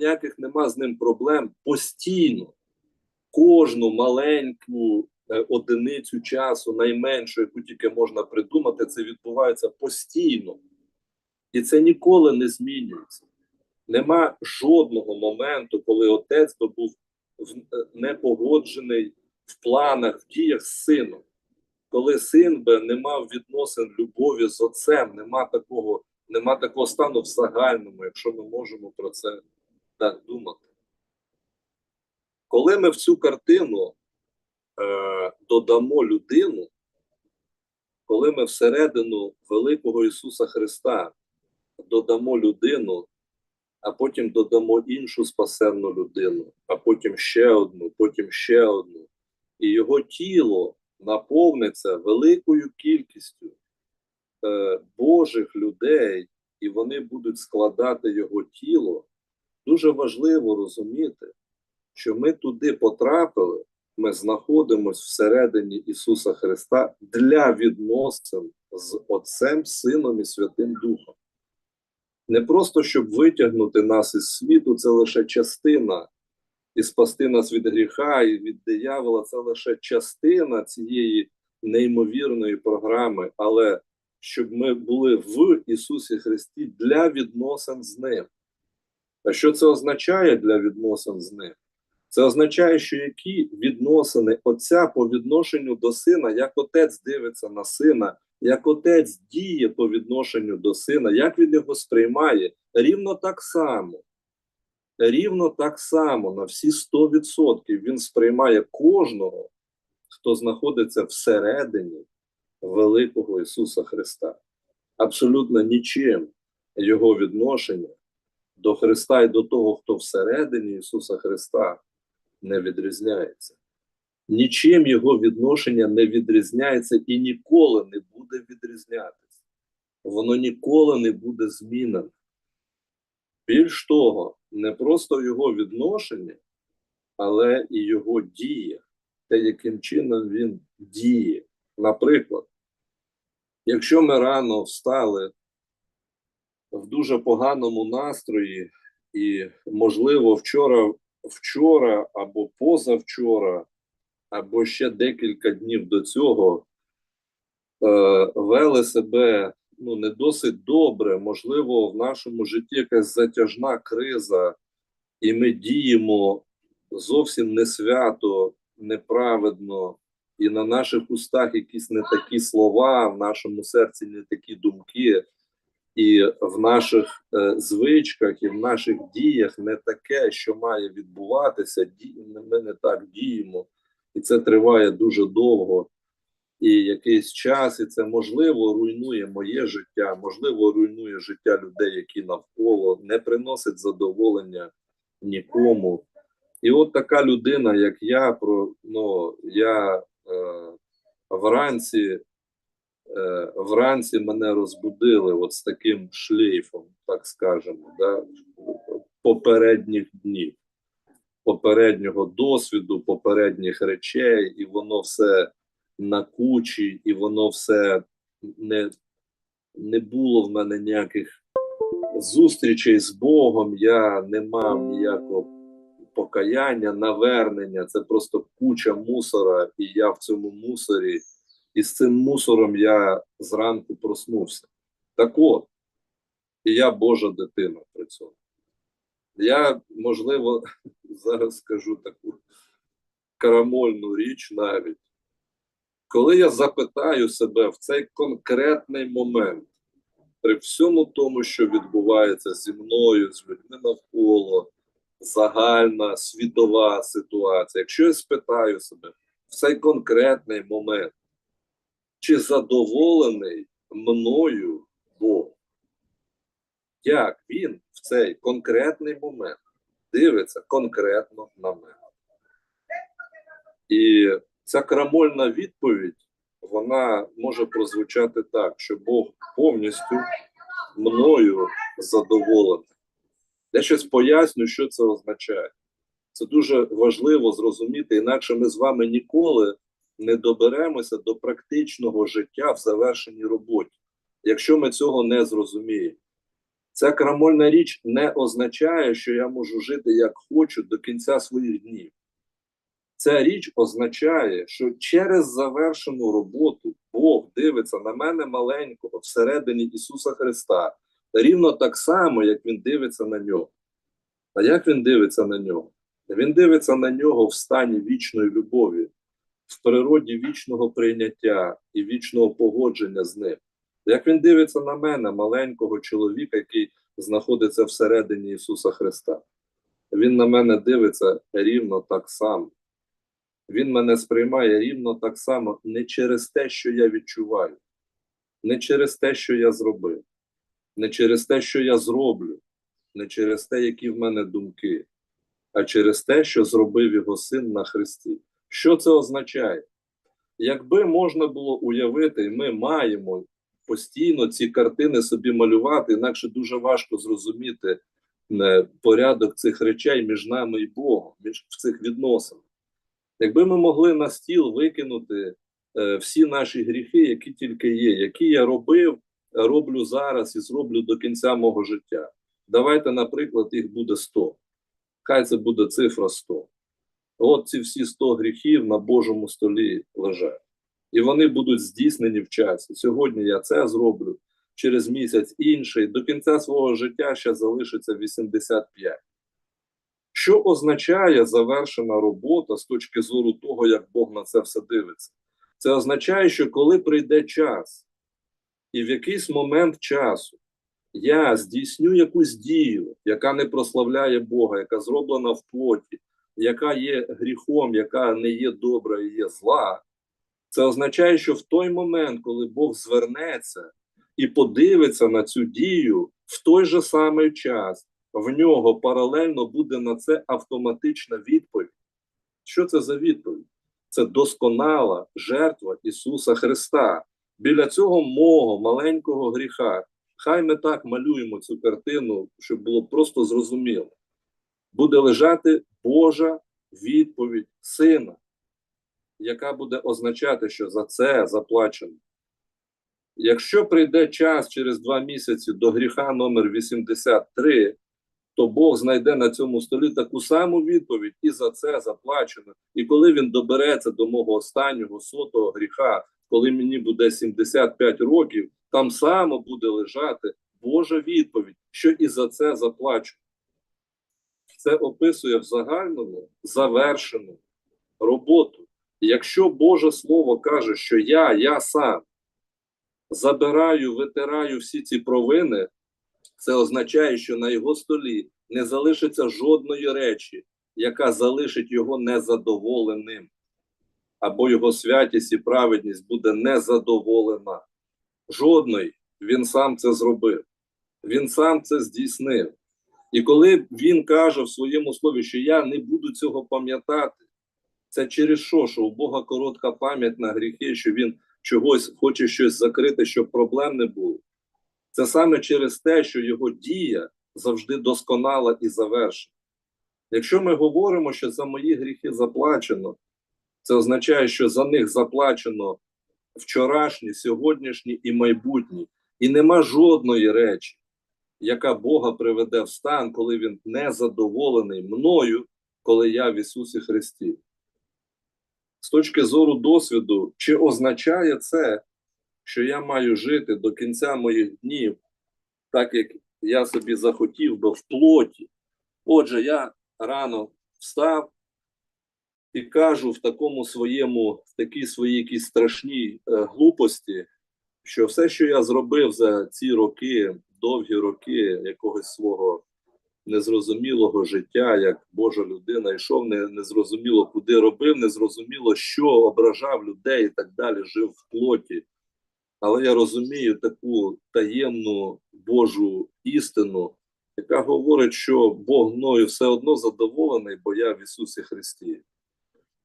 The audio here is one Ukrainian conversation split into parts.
ніяких нема з ним проблем постійно. Кожну маленьку е, одиницю часу, найменшу, яку тільки можна придумати, це відбувається постійно. І це ніколи не змінюється. Нема жодного моменту, коли отець би був е, не погоджений в планах, в діях з сином. Коли син би не мав відносин любові з отцем, нема такого, нема такого стану в загальному, якщо ми можемо про це так думати. Коли ми в цю картину е, додамо людину, коли ми всередину великого Ісуса Христа додамо людину, а потім додамо іншу спасенну людину, а потім ще одну, потім ще одну, і його тіло наповниться великою кількістю е, Божих людей, і вони будуть складати його тіло. Дуже важливо розуміти, що ми туди потрапили, ми знаходимося всередині Ісуса Христа для відносин з Отцем, Сином і Святим Духом. Не просто щоб витягнути нас із світу, це лише частина, і спасти нас від гріха і від диявола це лише частина цієї неймовірної програми, але щоб ми були в Ісусі Христі для відносин з Ним. А що це означає для відносин з ним? Це означає, що які відносини Отця по відношенню до сина, як отець дивиться на сина, як отець діє по відношенню до сина, як він його сприймає, рівно так само. Рівно так само на всі 100% він сприймає кожного, хто знаходиться всередині великого Ісуса Христа. Абсолютно нічим його відношення до Христа і до того, хто всередині Ісуса Христа не відрізняється. Нічим його відношення не відрізняється і ніколи не буде відрізнятися. Воно ніколи не буде змінене. Більш того, не просто його відношення, але і його дія, те, яким чином він діє. Наприклад, якщо ми рано встали в дуже поганому настрої, і, можливо, вчора, вчора або позавчора, або ще декілька днів до цього е, вели себе ну, не досить добре, можливо, в нашому житті якась затяжна криза, і ми діємо зовсім не свято, неправедно, і на наших устах якісь не такі слова, в нашому серці не такі думки і в наших е, звичках, і в наших діях не таке, що має відбуватися. Ми не так діємо, і це триває дуже довго. І якийсь час, і це можливо руйнує моє життя, можливо, руйнує життя людей, які навколо, не приносить задоволення нікому. І от така людина, як я, про ну я е, вранці вранці мене розбудили от з таким шлейфом, так скажемо, да, попередніх днів, попереднього досвіду, попередніх речей, і воно все на кучі, і воно все не, не було в мене ніяких зустрічей з Богом. Я не мав ніякого покаяння, навернення. Це просто куча мусора, і я в цьому мусорі. І з цим мусором я зранку проснувся. Так от, і я Божа дитина при цьому. Я, можливо, зараз скажу таку карамольну річ навіть. Коли я запитаю себе в цей конкретний момент, при всьому тому, що відбувається зі мною, з людьми навколо, загальна світова ситуація, якщо я спитаю себе в цей конкретний момент, чи задоволений мною Бог? Як він в цей конкретний момент дивиться конкретно на мене? І ця крамольна відповідь вона може прозвучати так, що Бог повністю мною задоволений. Я щось поясню, що це означає. Це дуже важливо зрозуміти, інакше ми з вами ніколи не доберемося до практичного життя в завершеній роботі, якщо ми цього не зрозуміємо. Ця крамольна річ не означає, що я можу жити як хочу до кінця своїх днів. Ця річ означає, що через завершену роботу Бог дивиться на мене маленького всередині Ісуса Христа, рівно так само, як Він дивиться на нього. А як він дивиться на нього? Він дивиться на нього в стані вічної любові, в природі вічного прийняття і вічного погодження з ним. Як він дивиться на мене, маленького чоловіка, який знаходиться всередині Ісуса Христа, Він на мене дивиться рівно так само. Він мене сприймає рівно так само не через те, що я відчуваю, не через те, що я зробив, не через те, що я зроблю, не через те, які в мене думки, а через те, що зробив його син на Христі. Що це означає? Якби можна було уявити, і ми маємо постійно ці картини собі малювати, інакше дуже важко зрозуміти е, порядок цих речей між нами і Богом, між в цих відносинах. Якби ми могли на стіл викинути е, всі наші гріхи, які тільки є, які я робив, роблю зараз і зроблю до кінця мого життя. Давайте, наприклад, їх буде 100. Хай це буде цифра 100. От ці всі 100 гріхів на Божому столі лежать. І вони будуть здійснені в часі. Сьогодні я це зроблю, через місяць інший. До кінця свого життя ще залишиться 85. Що означає завершена робота з точки зору того, як Бог на це все дивиться? Це означає, що коли прийде час, і в якийсь момент часу я здійсню якусь дію, яка не прославляє Бога, яка зроблена в плоті, яка є гріхом, яка не є добра і є зла, це означає, що в той момент, коли Бог звернеться і подивиться на цю дію, в той же самий час в нього паралельно буде на це автоматична відповідь. Що це за відповідь? Це досконала жертва Ісуса Христа. Біля цього мого маленького гріха. Хай ми так малюємо цю картину, щоб було просто зрозуміло. Буде лежати Божа відповідь Сина, яка буде означати, що за це заплачено. Якщо прийде час через два місяці до гріха номер 83, то Бог знайде на цьому столі таку саму відповідь і за це заплачено. І коли він добереться до мого останнього сотого гріха, коли мені буде 75 років, там само буде лежати Божа відповідь, що і за це заплачено. Це описує в загальному завершену роботу. Якщо Боже Слово каже, що я, я сам забираю, витираю всі ці провини, це означає, що на його столі не залишиться жодної речі, яка залишить його незадоволеним, або його святість і праведність буде незадоволена. Жодної він сам це зробив, він сам це здійснив. І коли він каже в своєму слові, що я не буду цього пам'ятати, це через що? Що у Бога коротка пам'ять на гріхи, що він чогось хоче щось закрити, щоб проблем не було. Це саме через те, що його дія завжди досконала і завершена. Якщо ми говоримо, що за мої гріхи заплачено, це означає, що за них заплачено вчорашні, сьогоднішні і майбутні. І нема жодної речі, яка Бога приведе в стан, коли він не задоволений мною, коли я в Ісусі Христі. З точки зору досвіду, чи означає це, що я маю жити до кінця моїх днів, так як я собі захотів би в плоті. Отже, я рано встав і кажу в такому своєму, в такій своїй якійсь страшній е, глупості, що все, що я зробив за ці роки, довгі роки якогось свого незрозумілого життя, як Божа людина, йшов не, незрозуміло, куди робив, незрозуміло, що ображав людей і так далі, жив в плоті. Але я розумію таку таємну Божу істину, яка говорить, що Бог мною все одно задоволений, бо я в Ісусі Христі.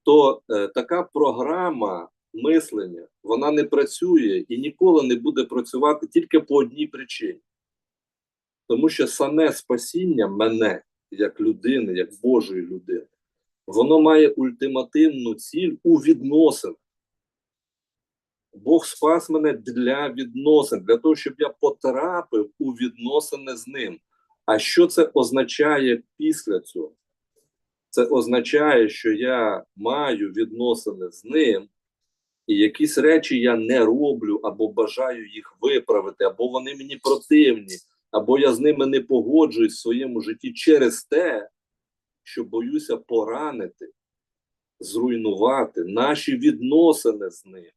То е, така програма мислення вона не працює і ніколи не буде працювати тільки по одній причині. Тому що саме спасіння мене, як людини, як Божої людини, воно має ультимативну ціль у відносинах. Бог спас мене для відносин, для того, щоб я потрапив у відносини з ним. А що це означає після цього? Це означає, що я маю відносини з ним, і якісь речі я не роблю, або бажаю їх виправити, або вони мені противні, або я з ними не погоджуюсь в своєму житті через те, що боюся поранити, зруйнувати наші відносини з ним.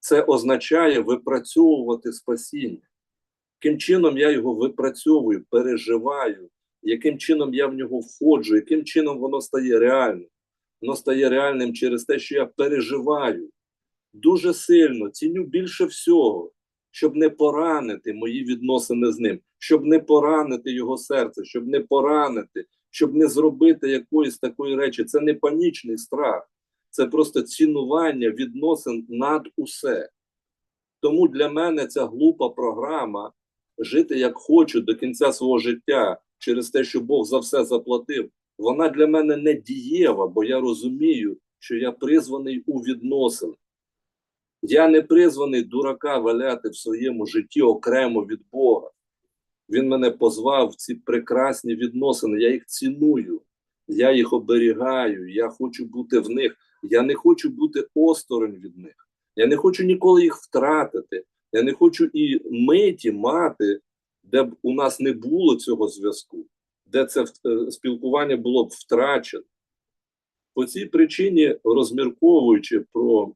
Це означає випрацьовувати спасіння. Яким чином я його випрацьовую, переживаю, яким чином я в нього входжу, яким чином воно стає реальним. Воно стає реальним через те, що я переживаю дуже сильно, ціню більше всього, щоб не поранити мої відносини з ним, щоб не поранити його серце, щоб не поранити, щоб не зробити якоїсь такої речі. Це не панічний страх, це просто цінування відносин над усе. Тому для мене ця глупа програма жити як хочу до кінця свого життя через те, що Бог за все заплатив, вона для мене не дієва, бо я розумію, що я призваний у відносини. Я не призваний дурака валяти в своєму житті окремо від Бога. Він мене позвав в ці прекрасні відносини. Я їх ціную, я їх оберігаю, я хочу бути в них. Я не хочу бути осторонь від них. Я не хочу ніколи їх втратити. Я не хочу і миті мати, де б у нас не було цього зв'язку, де це е, спілкування було б втрачено. По цій причині, розмірковуючи про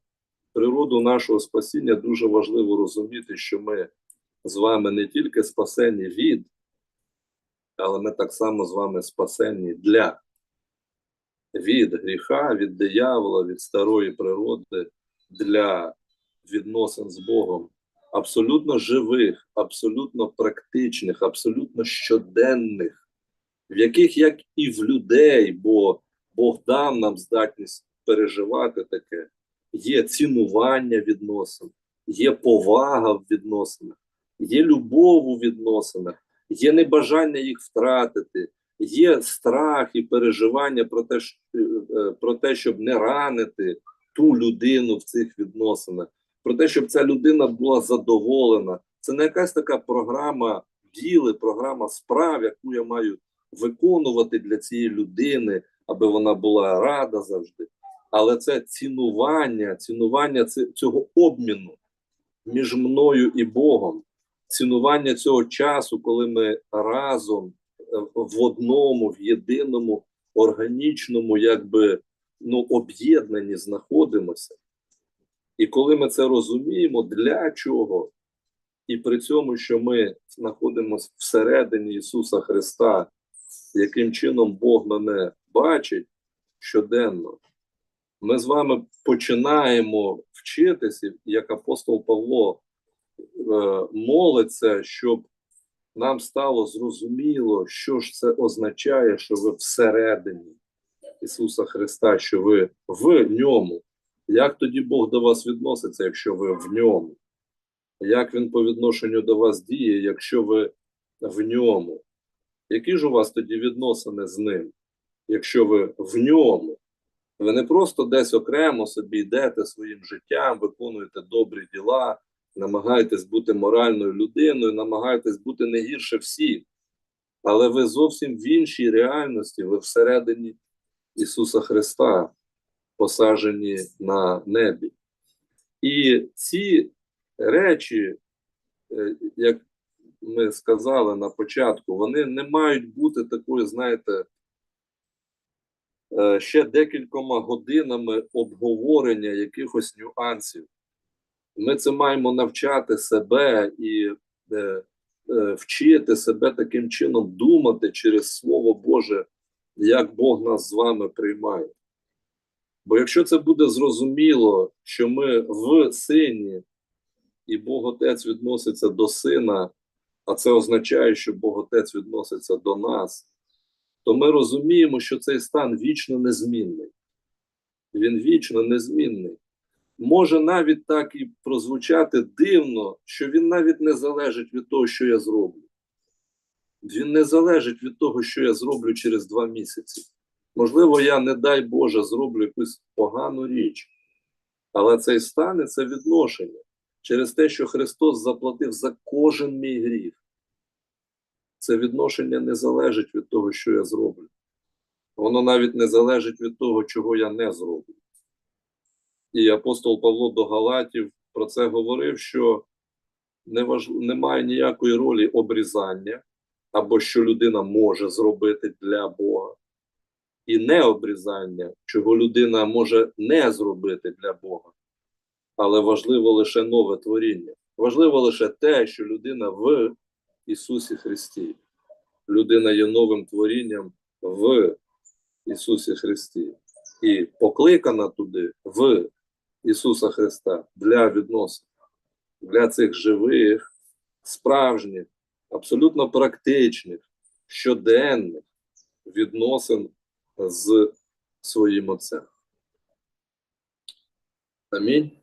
природу нашого спасіння, дуже важливо розуміти, що ми з вами не тільки спасені від, але ми так само з вами спасені для від гріха, від диявола, від старої природи, для відносин з Богом. Абсолютно живих, абсолютно практичних, абсолютно щоденних, в яких, як і в людей, бо Бог дав нам здатність переживати таке, є цінування відносин, є повага в відносинах, є любов у відносинах, є небажання їх втратити, є страх і переживання про те, е, про те, щоб не ранити ту людину в цих відносинах, про те, щоб ця людина була задоволена. Це не якась така програма діли, програма справ, яку я маю виконувати для цієї людини, аби вона була рада завжди. Але це цінування, цінування цього обміну між мною і Богом, цінування цього часу, коли ми разом е, в одному, в єдиному органічному, якби ну, об'єднанні знаходимося. І коли ми це розуміємо, для чого? І при цьому, що ми знаходимося всередині Ісуса Христа, яким чином Бог мене бачить щоденно, ми з вами починаємо вчитися, як апостол Павло е, молиться, щоб нам стало зрозуміло, що ж це означає, що ви всередині Ісуса Христа, що ви в ньому. Як тоді Бог до вас відноситься, якщо ви в ньому? Як він по відношенню до вас діє, якщо ви в ньому? Які ж у вас тоді відносини з ним, якщо ви в ньому? Ви не просто десь окремо собі йдете своїм життям, виконуєте добрі діла, намагаєтесь бути моральною людиною, намагаєтесь бути не гірше всіх, але ви зовсім в іншій реальності, ви всередині Ісуса Христа, посаджені на небі. І ці речі, е, як ми сказали на початку, вони не мають бути такою, знаєте, ще декількома годинами обговорення якихось нюансів. Ми це маємо навчати себе і е, е, вчити себе таким чином думати через Слово Боже, як Бог нас з вами приймає. Бо якщо це буде зрозуміло, що ми в сині, і Бог Отець відноситься до сина, а це означає, що Бог Отець відноситься до нас, то ми розуміємо, що цей стан вічно незмінний. Він вічно незмінний. Може навіть так і прозвучати дивно, що він навіть не залежить від того, що я зроблю. Він не залежить від того, що я зроблю через два місяці. Можливо, я, не дай Боже, зроблю якусь погану річ. Але цей стан – це відношення через те, що Христос заплатив за кожен мій гріх. Це відношення не залежить від того, що я зроблю. Воно навіть не залежить від того, чого я не зроблю. І апостол Павло до Галатів про це говорив, що не немає ніякої ролі обрізання, або що людина може зробити для Бога, і не обрізання, чого людина може не зробити для Бога. Але важливо лише нове творіння. Важливо лише те, що людина в Ісусі Христі. Людина є новим творінням в Ісусі Христі. І покликана туди в Ісуса Христа для відносин, для цих живих, справжніх, абсолютно практичних, щоденних відносин з своїм Отцем. Амінь.